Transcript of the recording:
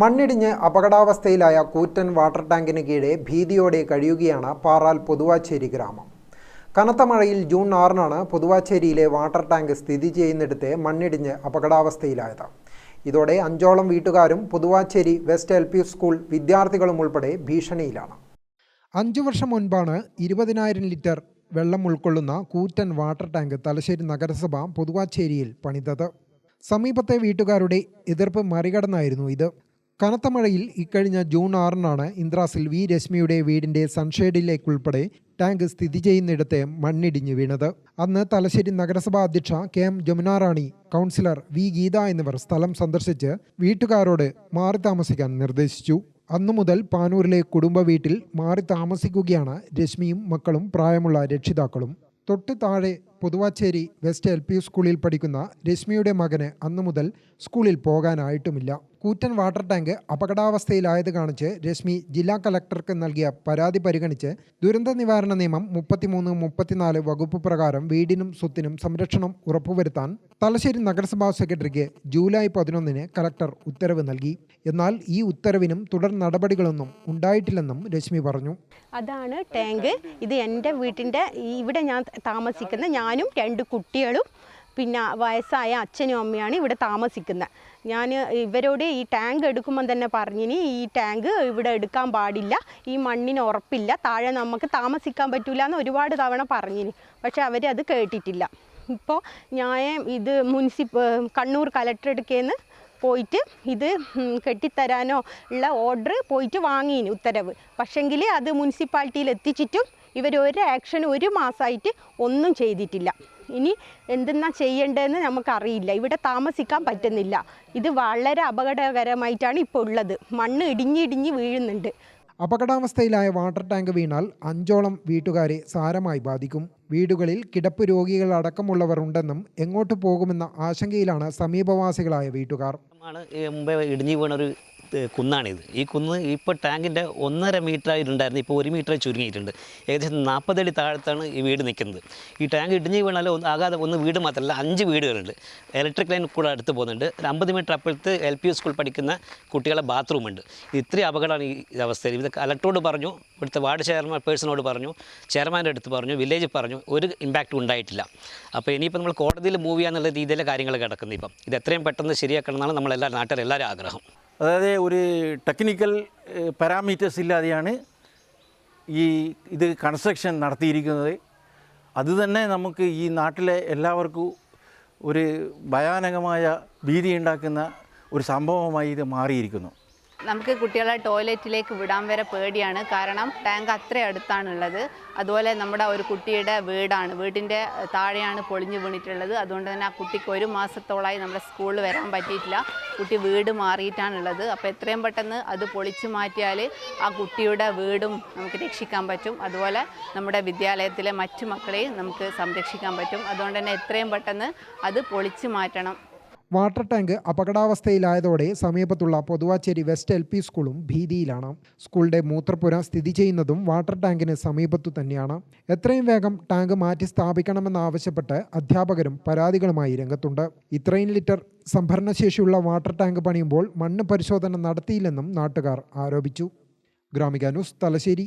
മണ്ണിടിഞ്ഞ് അപകടാവസ്ഥയിലായ കൂറ്റൻ വാട്ടർ ടാങ്കിന് കീഴെ ഭീതിയോടെ കഴിയുകയാണ് പാറാൽ പൊതുവാച്ചേരി ഗ്രാമം. കനത്ത മഴയിൽ ജൂൺ ആറിനാണ് പൊതുവാച്ചേരിയിലെ വാട്ടർ ടാങ്ക് സ്ഥിതി ചെയ്യുന്നിടത്തെ മണ്ണിടിഞ്ഞ് അപകടാവസ്ഥയിലായത്. ഇതോടെ അഞ്ചോളം വീട്ടുകാരും Pothuvachery west L P school വിദ്യാർത്ഥികളും ഉൾപ്പെടെ ഭീഷണിയിലാണ്. അഞ്ചു വർഷം മുൻപാണ് ഇരുപതിനായിരം ലിറ്റർ വെള്ളം ഉൾക്കൊള്ളുന്ന കൂറ്റൻ വാട്ടർ ടാങ്ക് തലശ്ശേരി നഗരസഭ പൊതുവാച്ചേരിയിൽ പണിതത്. സമീപത്തെ വീട്ടുകാരുടെ എതിർപ്പ് മറികടന്നായിരുന്നു ഇത്. കനത്ത മഴയിൽ ഇക്കഴിഞ്ഞ ജൂൺ ആറിനാണ് ഇന്ദ്രാസിൽ വി രശ്മിയുടെ വീടിന്റെ സൺഷെയ്ഡിലേക്കുൾപ്പെടെ ടാങ്ക് സ്ഥിതി ചെയ്യുന്നിടത്തെ മണ്ണിടിഞ്ഞു വീണത്. അന്ന് തലശ്ശേരി നഗരസഭാ അധ്യക്ഷ K M Jamunarani councillor V Geetha എന്നിവർ സ്ഥലം സന്ദർശിച്ച് വീട്ടുകാരോട് മാറി താമസിക്കാൻ നിർദ്ദേശിച്ചു. അന്നു മുതൽ പാനൂരിലെ കുടുംബ വീട്ടിൽ മാറി താമസിക്കുകയാണ് രശ്മിയും മക്കളും പ്രായമുള്ള രക്ഷിതാക്കളും. തൊട്ട് താഴെ പൊതുവാച്ചേരി വെസ്റ്റ് എൽ പി സ്കൂളിൽ പഠിക്കുന്ന രശ്മിയുടെ മകന് അന്നു മുതൽ സ്കൂളിൽ പോകാനായിട്ടുമില്ല. കൂറ്റൻ വാട്ടർ ടാങ്ക് അപകടാവസ്ഥയിലായത് കാണിച്ച് രശ്മി ജില്ലാ കലക്ടർക്ക് നൽകിയ പരാതി പരിഗണിച്ച് ദുരന്ത നിവാരണ നിയമം മുപ്പത്തിമൂന്ന് മുപ്പത്തിനാല് വകുപ്പ് പ്രകാരം വീടിനും സ്വത്തിനും സംരക്ഷണം ഉറപ്പുവരുത്താൻ തലശ്ശേരി നഗരസഭാ സെക്രട്ടറിക്ക് ജൂലൈ പതിനൊന്നിന് കലക്ടർ ഉത്തരവ് നൽകി. എന്നാൽ ഈ ഉത്തരവിനും തുടർ നടപടികളൊന്നും ഉണ്ടായിട്ടില്ലെന്നും രശ്മി പറഞ്ഞു. അതാണ് ടാങ്ക്. ഇത് എന്റെ വീട്ടിന്റെ ഇവിടെ ഞാൻ താമസിക്കുന്ന ഞാനും രണ്ട് കുട്ടികളും പിന്നെ വയസ്സായ അച്ഛനും അമ്മയാണ് ഇവിടെ താമസിക്കുന്നത്. ഞാൻ ഇവരോട് ഈ ടാങ്ക് എടുക്കുമ്പം തന്നെ പറഞ്ഞിനി ഈ ടാങ്ക് ഇവിടെ എടുക്കാൻ പാടില്ല ഈ മണ്ണിന് ഉറപ്പില്ല താഴെ നമുക്ക് താമസിക്കാൻ പറ്റില്ല എന്ന് ഒരുപാട് തവണ പറഞ്ഞിനി. പക്ഷെ അവരത് കേട്ടിട്ടില്ല. ഇപ്പോൾ ഞാൻ ഇത് മുനിസിപ്പ കണ്ണൂർ കലക്ടറെടുക്കേന്ന് പോയിട്ട് ഇത് കെട്ടിത്തരാനോ ഉള്ള ഓർഡർ പോയിട്ട് വാങ്ങിയിന് ഉത്തരവ്. പക്ഷെങ്കിൽ അത് മുനിസിപ്പാലിറ്റിയിൽ എത്തിച്ചിട്ടും ഇവർ ഒരു ആക്ഷൻ ഒരു മാസമായിട്ട് ഒന്നും ചെയ്തിട്ടില്ല. ഇനി എന്തെന്നാ ചെയ്യേണ്ടതെന്ന് നമുക്കറിയില്ല. ഇവിടെ താമസിക്കാൻ പറ്റുന്നില്ല. ഇത് വളരെ അപകടകരമായിട്ടാണ് ഇപ്പോൾ ഉള്ളത്. മണ്ണ് ഇടിഞ്ഞിടിഞ്ഞ് വീഴുന്നുണ്ട്. അപകടാവസ്ഥയിലായ വാട്ടർ ടാങ്ക് വീണാൽ അഞ്ചോളം വീട്ടുകാരെ സാരമായി ബാധിക്കും. വീടുകളിൽ കിടപ്പ് രോഗികളടക്കമുള്ളവർ ഉണ്ടെന്നും എങ്ങോട്ട് പോകുമെന്ന ആശങ്കയിലാണ് സമീപവാസികളായ വീട്ടുകാർ. ഇടിഞ്ഞു വീണ ഒരു ഏഹ്, കുന്നാണിത്. ഈ കുന്ന് ഇപ്പോൾ ടാങ്കിന്റെ ഒന്നര മീറ്റർ ആയിട്ടുണ്ടായിരുന്നു ഇപ്പോൾ ഒരു മീറ്റർ ചുരുങ്ങിയിട്ടുണ്ട്. ഏകദേശം നാൽപ്പതടി താഴത്താണ് ഈ വീട് നിൽക്കുന്നത്. ഈ ടാങ്ക് ഇടിഞ്ഞ് വീണാൽ ആകാതെ ഒന്ന് വീട് മാത്രമല്ല അഞ്ച് വീടുകളുണ്ട്. ഇലക്ട്രിക് ലൈൻ കൂടെ അടുത്ത് പോകുന്നുണ്ട്. അമ്പത് മീറ്റർ അപ്പുറത്ത് എൽ പി സ്കൂൾ പഠിക്കുന്ന കുട്ടികളെ ബാത്റൂമുണ്ട് ഇത്രയും അപകടമാണ് ഈ അവസ്ഥയിൽ. ഇത് കലക്ടറോട് പറഞ്ഞു ഇവിടുത്തെ വാർഡ് ചെയർമാൻ പേഴ്സണോട് പറഞ്ഞു ചെയർമാന്റെ അടുത്ത് പറഞ്ഞു വില്ലേജ് പറഞ്ഞു ഒരു ഇമ്പാക്റ്റും ഉണ്ടായിട്ടില്ല. അപ്പോൾ ഇനിയിപ്പോൾ നമ്മൾ കോടതിയിൽ മൂവ് ചെയ്യാന്നുള്ള രീതിയിലെ കാര്യങ്ങൾ കിടക്കുന്നത് ഇപ്പം ഇത് എത്രയും പെട്ടെന്ന് ശരിയാക്കണം എന്നാണ് നമ്മളെല്ലാ നാട്ടിലെല്ലാവരും ആഗ്രഹം. അതായത് ഒരു ടെക്നിക്കൽ പാരാമീറ്റേഴ്സ് ഇല്ലാതെയാണ് ഈ ഇത് കൺസ്ട്രക്ഷൻ നടത്തിയിരിക്കുന്നത്. അതുതന്നെ നമുക്ക് ഈ നാട്ടിലെ എല്ലാവർക്കും ഒരു ഭയാനകമായ ഭീതി ഉണ്ടാക്കുന്ന ഒരു സംഭവമായി ഇത് മാറിയിരിക്കുന്നു. നമുക്ക് കുട്ടികളെ ടോയ്ലറ്റിലേക്ക് വിടാൻ വരെ പേടിയാണ്. കാരണം ടാങ്ക് അത്ര അടുത്താണുള്ളത്. അതുപോലെ നമ്മുടെ ഒരു കുട്ടിയുടെ വീടാണ്. വീടിന്റെ താഴെയാണ് പൊളിഞ്ഞു വീണിട്ടുള്ളത്. അതുകൊണ്ട് തന്നെ ആ കുട്ടിക്ക് ഒരു മാസത്തോളമായി നമ്മുടെ സ്കൂളിൽ വരാൻ പറ്റിയിട്ടില്ല. കുട്ടി വീട് മാറിയിട്ടാണുള്ളത്. അപ്പോൾ എത്രയും പെട്ടെന്ന് അത് പൊളിച്ചു മാറ്റിയാൽ ആ കുട്ടിയുടെ വീടും നമുക്ക് രക്ഷിക്കാൻ പറ്റും. അതുപോലെ നമ്മുടെ വിദ്യാലയത്തിലെ മറ്റു മക്കളെയും നമുക്ക് സംരക്ഷിക്കാൻ പറ്റും. അതുകൊണ്ട് തന്നെ എത്രയും പെട്ടെന്ന് അത് പൊളിച്ചു മാറ്റണം. വാട്ടർ ടാങ്ക് അപകടാവസ്ഥയിലായതോടെ സമീപത്തുള്ള പൊതുവാച്ചേരി വെസ്റ്റ് എൽ പി സ്കൂളും ഭീതിയിലാണ്. സ്കൂളിന്റെ മൂത്രപ്പുര സ്ഥിതി ചെയ്യുന്നതും വാട്ടർ ടാങ്കിന് സമീപത്തു തന്നെയാണ്. എത്രയും വേഗം ടാങ്ക് മാറ്റി സ്ഥാപിക്കണമെന്നാവശ്യപ്പെട്ട് അധ്യാപകരും പരാതികളുമായി രംഗത്തുണ്ട്. ഇത്രയും ലിറ്റർ സംഭരണശേഷിയുള്ള വാട്ടർ ടാങ്ക് പണിയുമ്പോൾ മണ്ണ് പരിശോധന നടത്തിയില്ലെന്നും നാട്ടുകാർ ആരോപിച്ചു. Gramika news Thalassery.